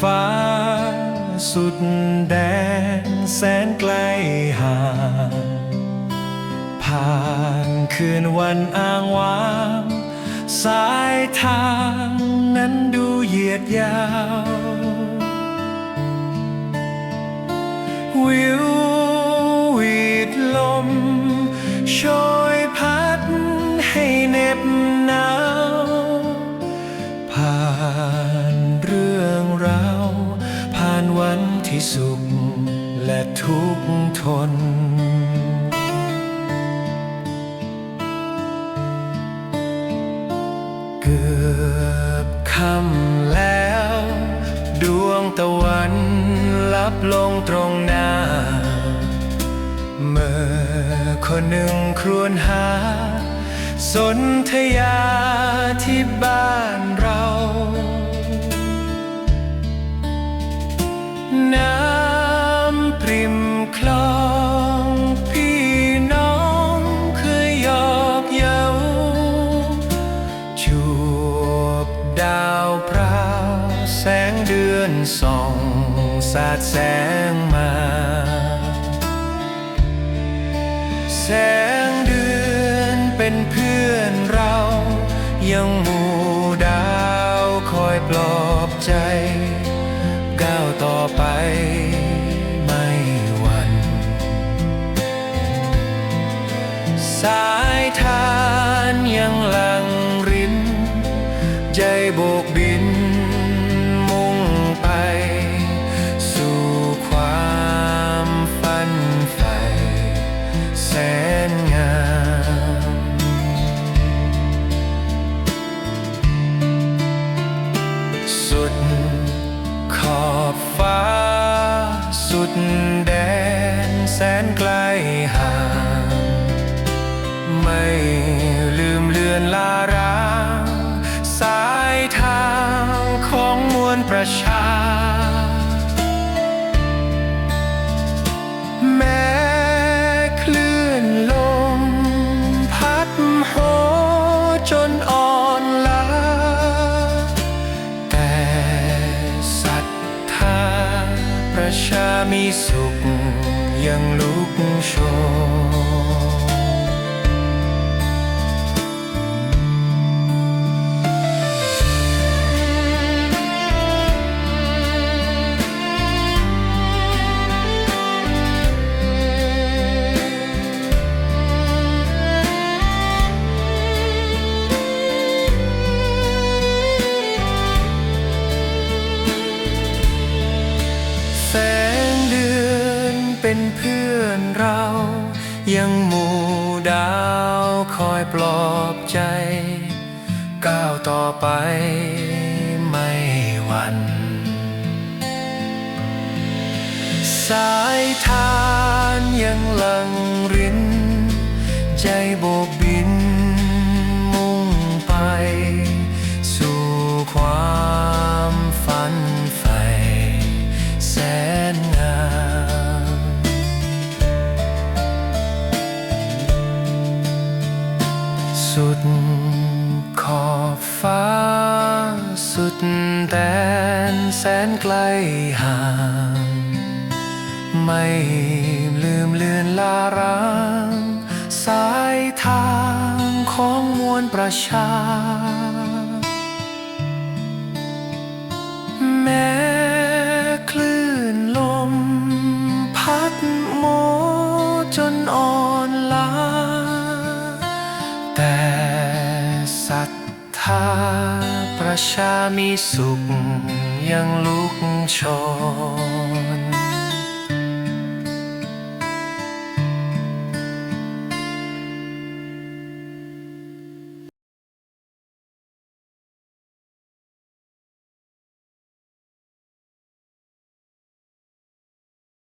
ฟ้า สุดแดนแสนไกลห่างผ่านคืนวันอ้างว้าง สายทางนั้นดูเหยียดยาว วิววีดลมโชยพัดให้เน็บหนาว ผ่านเรื่อง วันที่สุขและทุกขทน เกือบค่ำแล้ว ดวงตะวันลับลงตรงหน้า เมื่อคนหนึ่งครวญหา สนธยาที่บ้านเรา น้ำปริมคลองพี่น้องเคยหยอกเย้าจูบดาวพราวแสงเดือนส่องสาดแสงมา แสงเดือนเป็นเพื่อนเรา ยังหมู่ดาวคอยปลอบใจ ต่อไปไม่หวั่นสายทานยังลังริน ใจโบกบิน มุ่งไป สู่ความฝันใฝ่แสนงามสุด สุดแดนแสนไกลห่าง ไม่ลืมเลือนลา ชามีสุ เป็นเพื่อนเรา ยังหมู่ดาวคอยปลอบใจ ก้าวต่อไปไม่หวั่นสายทานยังหลังริน ใจโบกบิน สุดขอบฟ้า สุดแดนแสนไกลห่าง ไม่ลืมเลือนลาร้างสายทางของมวลประชา ประชามีสุขยังลุกโชน